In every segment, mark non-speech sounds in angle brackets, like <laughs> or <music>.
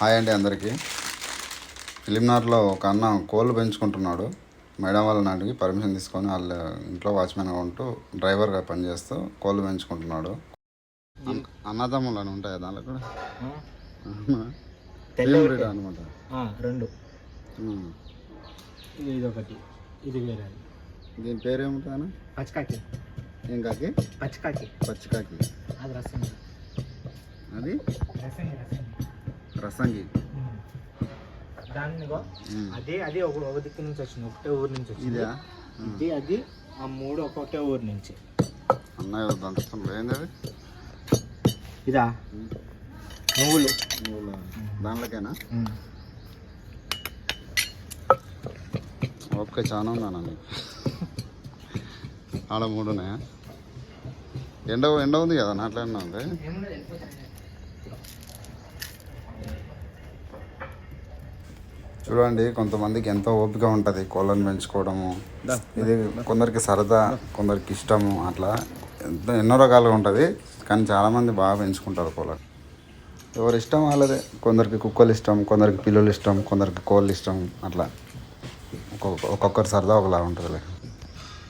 Hi అండి అందరికీ. ఫిలింనార్లో ఒక అన్న కోళ్ళు పెంచుకుంటున్నాడు. మేడం వాళ్ళని అడిగి పర్మిషన్ తీసుకొని వాళ్ళ ఇంట్లో వాచ్మెన్గా ఉంటూ డ్రైవర్గా పనిచేస్తూ కోళ్ళు పెంచుకుంటున్నాడు. అన్న- అన్నదమ్ములు అని ఉంటాయి దానిలో కూడా? అనమాట రెండు. ఇది ఒకటి ఇది వేరే దీని పేరు ఏముంటుంది పచ్చికాకి. ఏం కాకి? పచ్చికాకి. పచ్చికాకి. అది రసంగి అది? రసంగి రసంగి. రసంగి దాన్ని ఇగో, ఉమ్. అదే అది ఒక దిక్కు నుంచి వచ్చింది ఒకటే ఊరు నుంచి వచ్చింది. ఇదా? అది ఆ మూడు ఒకటే ఊరు నుంచి. అన్నయ్య దంచుతుంది ఏంది అది ఇదా? నువ్వులు నువ్వుల దాంట్లోకేనా ఓకే చాలా ఉందన్న నీకు ఆడ మూడు ఉన్నాయా? ఎండ ఎండ ఉంది కదా నాట్లన్నా ఉంది? చూడండి కొంతమందికి ఎంతో ఓపిక ఉంటుంది కోళ్ళని పెంచుకోవడము. ఇది కొందరికి సరదా కొందరికి ఇష్టము అట్లా. ఎంతో ఎన్నో రకాలుగా ఉంటుంది కానీ చాలామంది బాగా పెంచుకుంటారు కోళ్ళని. ఎవరి ఇష్టం వాళ్ళదే. కొందరికి కుక్కలు ఇష్టం కొందరికి పిల్లలు ఇష్టం కొందరికి కోళ్ళు ఇష్టం అట్లా. ఒక్కొక్క ఒక్కొక్కరి సరదా ఒకలా ఉంటుందిలే.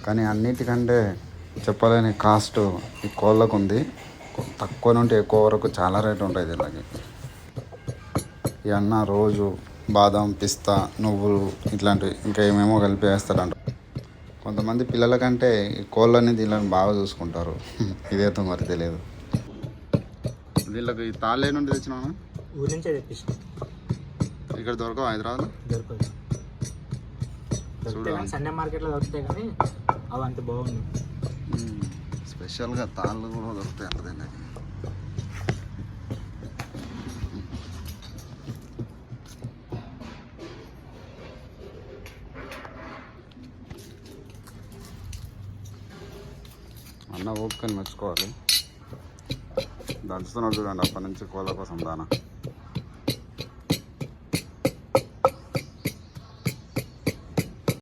కానీ అన్నిటికంటే చెప్పలేని కాస్ట్ ఈ కోళ్ళకు ఉంది తక్కువ నుండి ఎక్కువ వరకు చాలా రేట్ ఉంటుంది దీనికి ఈ అన్న రోజు బాదం పిస్తా నువ్వులు ఇట్లాంటివి ఇంకా ఏమేమో కలిపి వేస్తాడంట కొంతమంది పిల్లల కంటే కోళ్ళని దీళ్ళని బాగా చూసుకుంటారు. <laughs> ఇదేతో మరి తెలియదు. వీళ్ళకి ఈ తాళ్ళే నుండి తెచ్చినా ఊరి నుంచే తెప్పించాం ఇక్కడ దొరకవు హైదరాబాద్ కానీ సండే మార్కెట్లో దొరుకుతాయి కానీ అవి అంత బాగుంది స్పెషల్గా తాళ్ళు కూడా దొరుకుతాయి అంట అన్న ఓపికని మెచ్చుకోవాలి. దంచుతున్నాడు చూడండి అప్పటి నుంచి కోళ్ళ కోసం దానా.